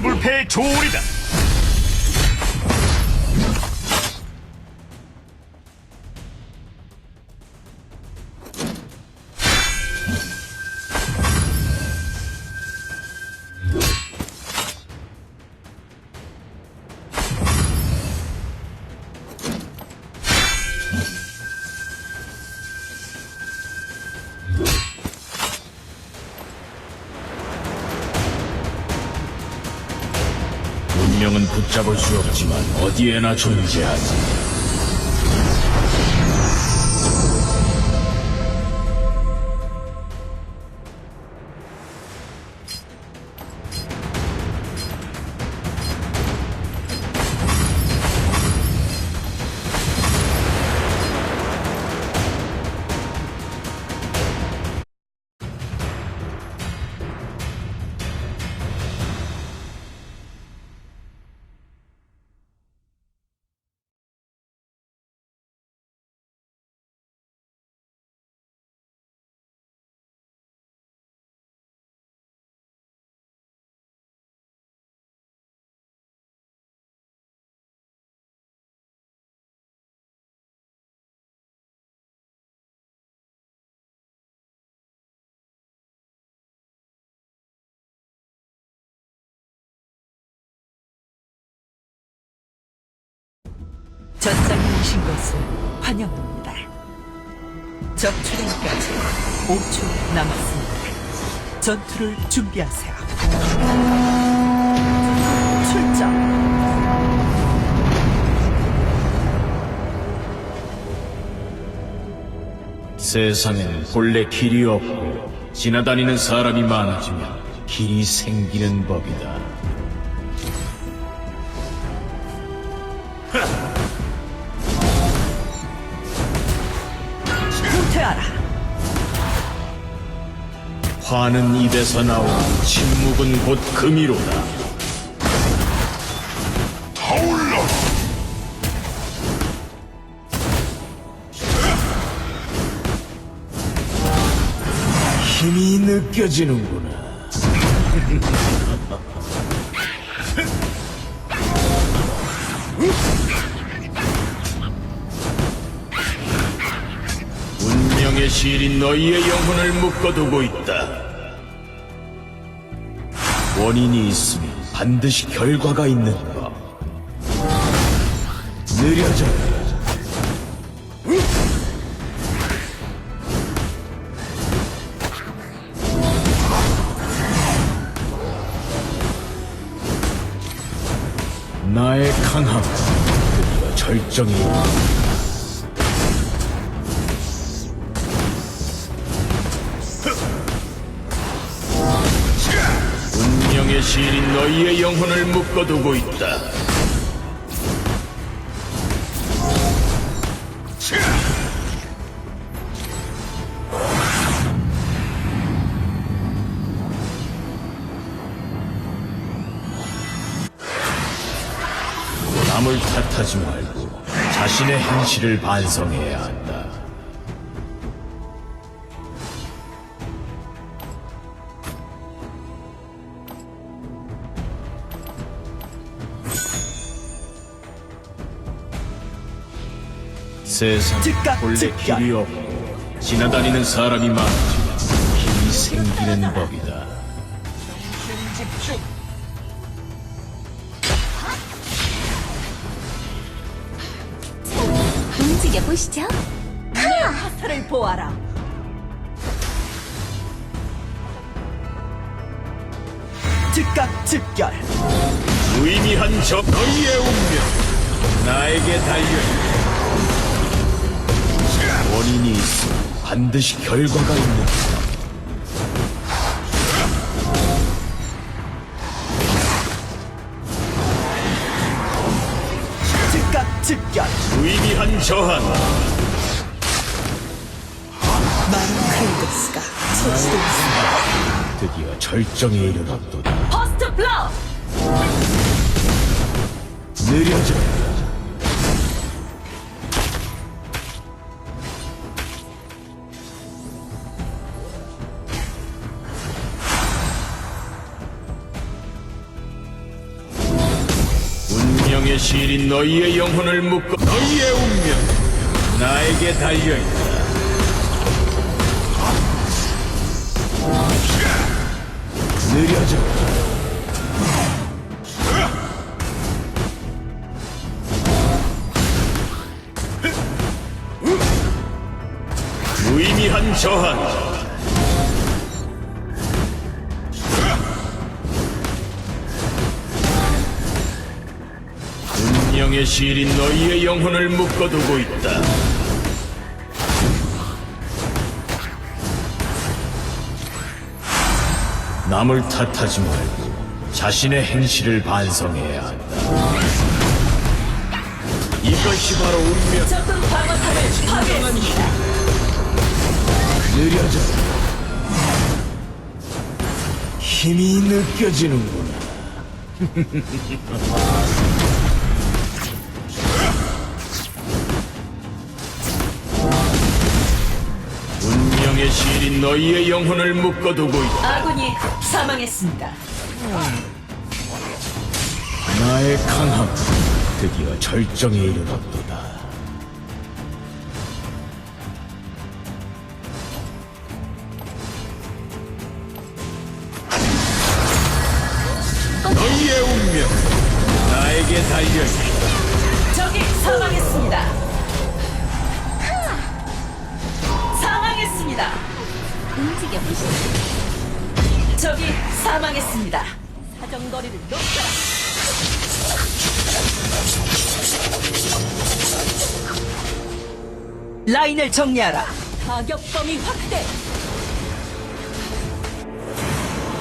백전불패의 조울이다. 붙잡을 수 없지만 어디에나 존재하지. 전장에 오신 것을 환영합니다. 적 출현까지 5초 남았습니다. 전투를 준비하세요. 출정! 세상엔 본래 길이 없고 지나다니는 사람이 많아지면 길이 생기는 법이다. 화는 입에서 나오고 침묵은 곧 금이로다. 타올라. 힘이 느껴지는구나. 운명의 실이 너희의 영혼을 묶어두고 있다. 원인이 있으면 반드시 결과가 있는 법. 느려져. 나의 강함 드디어 절정이 실이 너희의 영혼을 묶어두고 있다 남을 탓하지 말고 자신의 행실을 반성해야 한다. 세상 즉각 본래 즉결. 길이 없고 지나다니는 사람이 많지만 길이 생기는 법이다. 움직여 보시죠. 화살을 보아라! 즉각 즉결! 무의미한 저 너희의 운명 나에게 달려있다 원인이 있어 반드시 결과가 있는 것 즉각 즉결! 무의미한 저항 많은 크레이더스가 처치되었습니다. 드디어 절정에 이르렀도다 퍼스트 블러! 느려져 너희의 영혼을 묶고 너희의 운명 나에게 달려 있다. 느려져. 무의미한 저항. 운명의 실이 너희의 영혼을 묶어두고 있다. 남을 탓하지 말고 자신의 행실을 반성해야 한다. 이것이 바로 운명. 적군 방어탑을 파괴했습니다. 느려져. 힘이 느껴지는구나. 운명의 실이 너희의 영혼을 묶어두고 있다. 아군이 사망했습니다. 나의 강함 드디어 절정에 이르렀도다. 움직여 보시죠. 적이 사망했습니다. 사정거리를 높여라. 라인을 정리하라. 타격 범위 확대.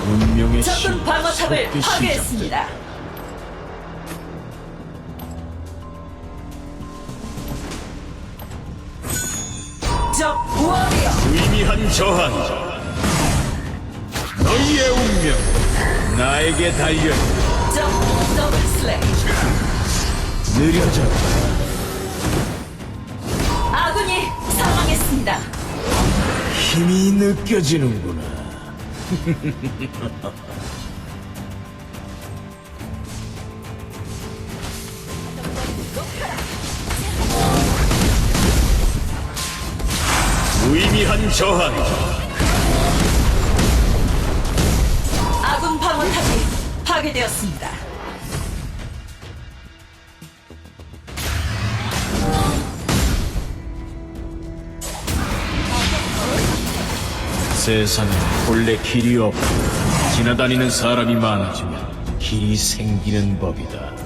운명의 적군 신 방어탑을 파괴했습니다. 적 워리어 무의미한 저항 너희의 운명 나에게 달려 더블 느려져 아군이 사망했습니다. 힘이 느껴지는구나. 의미한 저항 아군 방어탑이 파괴되었습니다. 세상에 본래 길이 없고 지나다니는 사람이 많아지면 길이 생기는 법이다.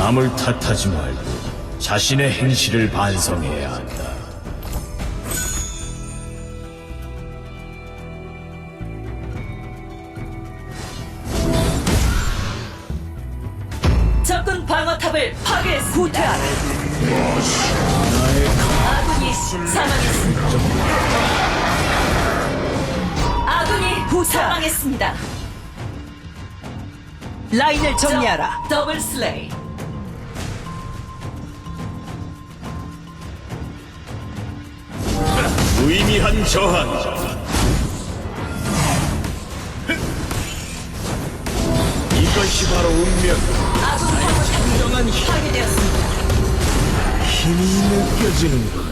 남을 탓하지 말고 자신의 행실을 반성해야 한다. 적군 방어탑을 파괴했습니다. 아군이 사망했습니다. 아군이 사망했습니다. 라인을 정리하라. 더블 슬레이. 무의미한 저항. 이것이 바로 운명. 아군 방어탑이 파괴되었습니다. 힘이 느껴지는구나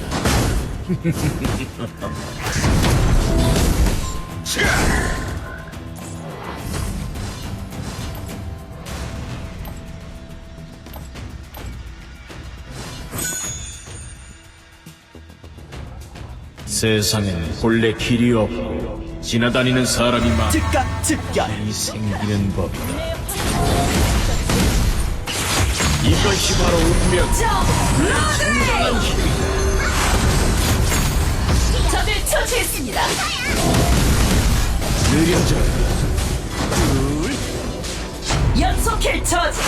세상에는 본래 길이 없고 지나다니는 사람이 많아 즉각 즉결. 이 생기는 법이다. 이것이 바로 운명. 적 로드레이. 적을 처치했습니다. 느려져. 연속킬 저지.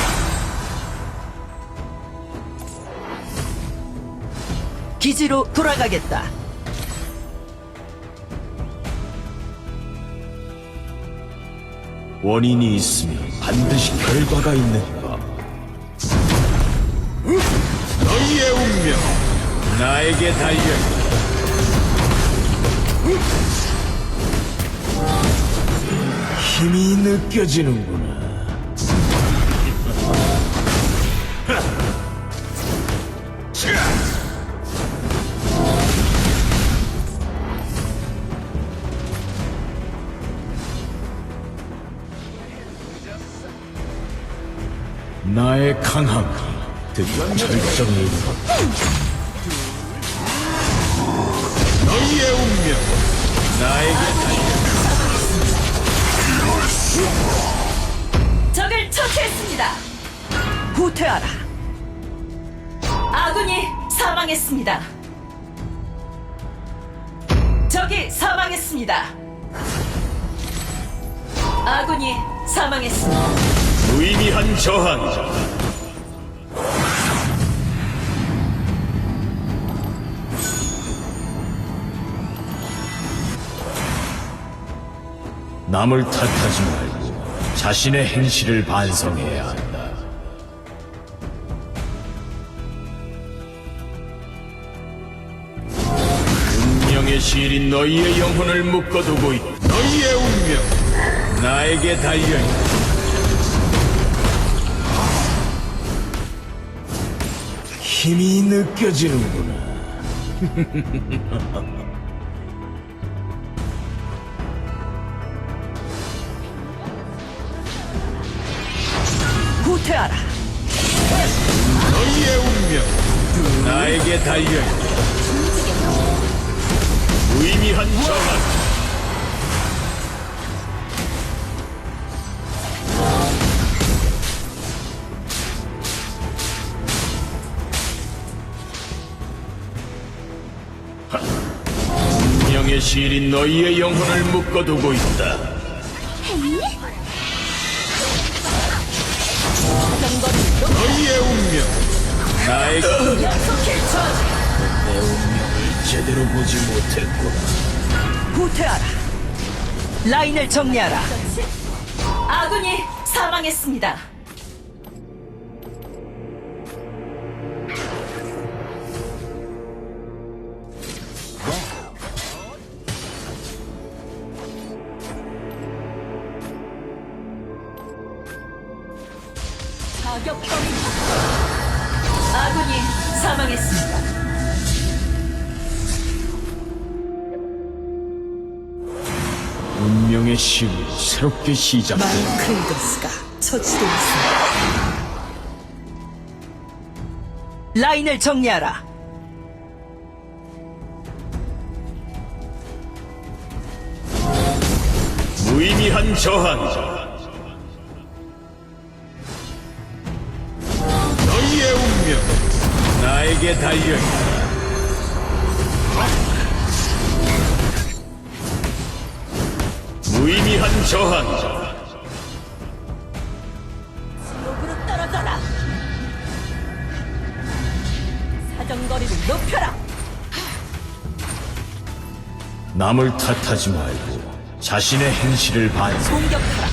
기지로 돌아가겠다. 원인이 있으면 반드시 결과가 있는 법. 운명 나에게 달려 힘이 느껴지는구나. 나의 강함 드디어 절정에 이르렀다. 너희의 운명 나에게 달려. 적을 처치했습니다. 후퇴하라. 아군이 사망했습니다. 적이 사망했습니다. 아군이 사망했습니다. 무의미한 저항자 남을 탓하지 말고 자신의 행실을 반성해야 한다. 운명의 실인 너희의 영혼을 묶어두고 있다. 너희의 운명 나에게 달려있다. 힘이 느껴지는구나. 후퇴하라. 너희의 운명 나에게 달려 있다. 무의미한 저항 실인 너희의 영혼을 묶어두고 있다. 너희의 운명 처지. 내 운명을 제대로 보지 못했구나. 후퇴하라. 라인을 정리하라. 아군이 사망했습니다. 새롭게 시작된다. 크레이더스가 처치되어 있습니다. 라인을 정리하라. 무의미한 저항자 너희의 운명 나에게 달려있다 무의미한 저항자 지옥으로 떨어져라. 사정거리를 높여라. 남을 탓하지 말고 자신의 행실을 반성 공격하라.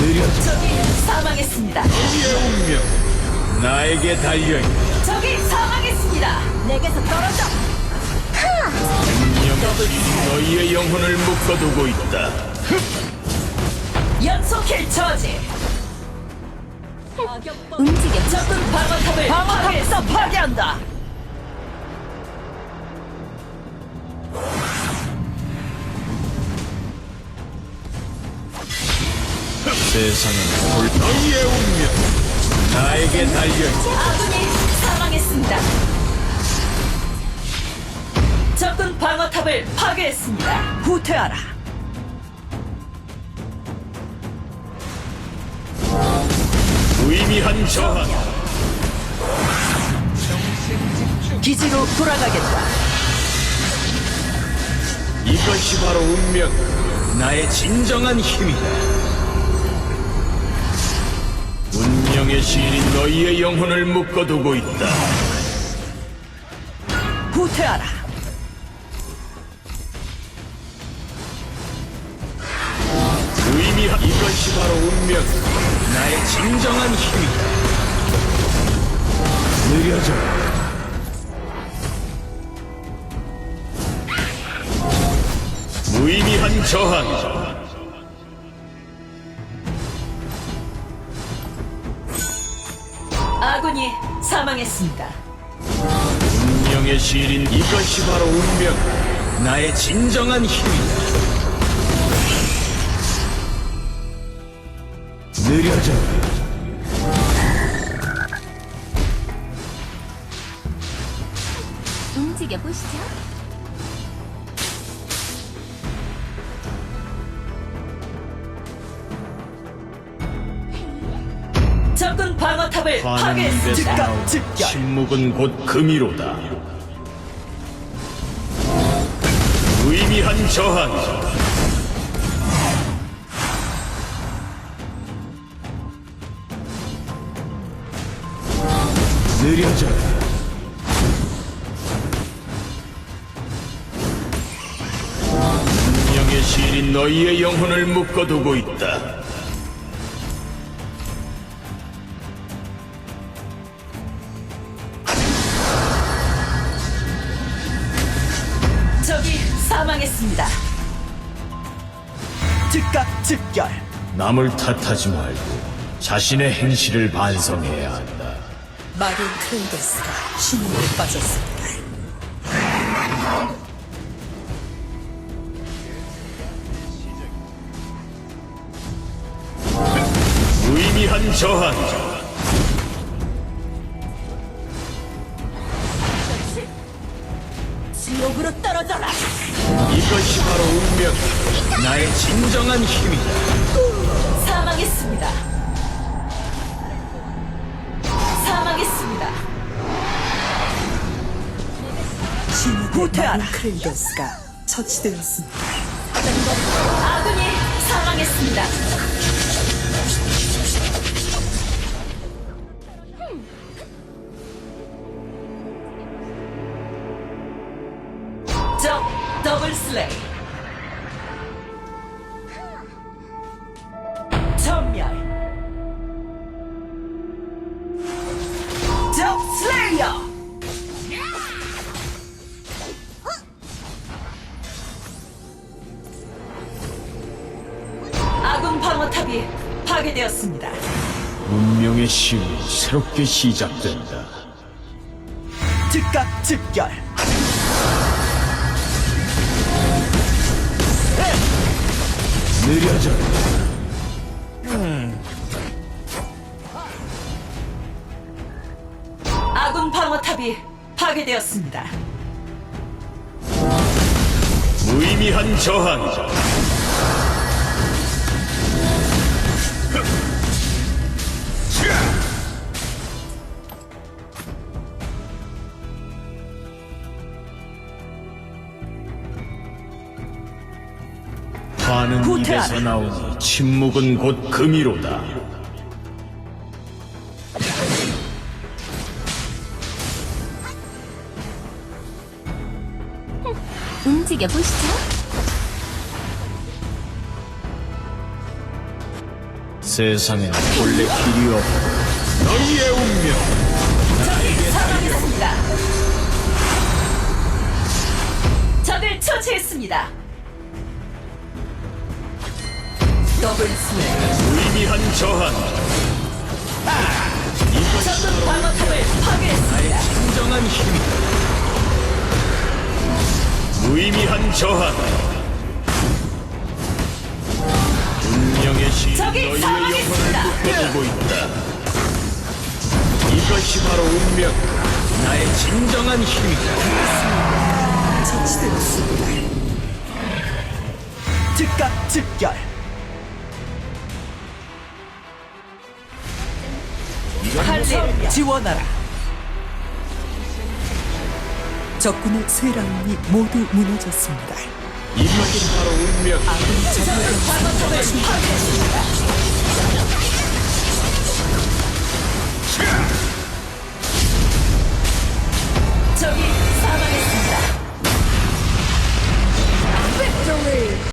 느려져 적이 사망했습니다. 너희의 운명 나에게 달려 있다 적이 사망했습니다. 내게서 떨어져. 시 너희의 영혼을 묶어두고 있다 연속킬 처지. 움직여. 적군 방어탑을 방어탑에서 파괴한다. 세상은 볼 너희의 운명 나에게 달려있다 아군이 사망했습니다. 적군 방어탑을 파괴했습니다. 후퇴하라. 무의미한 저항 기지로 돌아가겠다. 이것이 바로 운명 나의 진정한 힘이다 운명의 시인이 너희의 영혼을 묶어두고 있다 후퇴하라. 운명 나의 진정한 힘이다 느려져. 무의미한 저항. 아군이 사망했습니다. 운명의 시린 이것이 바로 운명. 나의 진정한 힘이다. 느려져. 움직여 보시죠. 적군 방어탑을 파괴했습니다. 즉각 즉결. 침묵은 곧 금이로다. 무의미한 저항. 느려져. 운명의 실이 너희의 영혼을 묶어두고 있다. 적이 사망했습니다. 즉각 즉결. 남을 탓하지 말고 자신의 행실을 반성해야 한다. 마린 크레이더스가 신음에 빠졌습니다. 무의미한 저항. 지옥으로 떨어져라. 이것이 바로 운명. 나의 진정한 힘이다. 후퇴하라. 크레이더스가 처치되었습니다. 아군이 사망했습니다. 새롭게 시작된다. 즉각 즉결. 느려져. 아군 방어탑이 파괴되었습니다. 무의미한 저항. 화는 후퇴하라. 입에서 나오니 침묵은 곧 금이로다. 움직여 보시죠. 세상엔 본래 길이 없고 너희의 운명 적이 사망했습니다. 적을 처치했습니다. 더블 스웨이. 무의미한 저항 적군 방어탑을 파괴했습니다. 진정한 힘이다 무의미한 저항 운명의 신 저기 너희의. 영혼을 묶어두고 있다 이것이 바로 운명 나의 진정한 힘이다 처치되었습니다. 즉각 즉결. 할일 지원하라. 적군의 쇠 라운이 모두 무너졌습니다. 이것이 바로 운명. 아군 전력을 파괴했습니다. 적이 사망했습니다. v i c t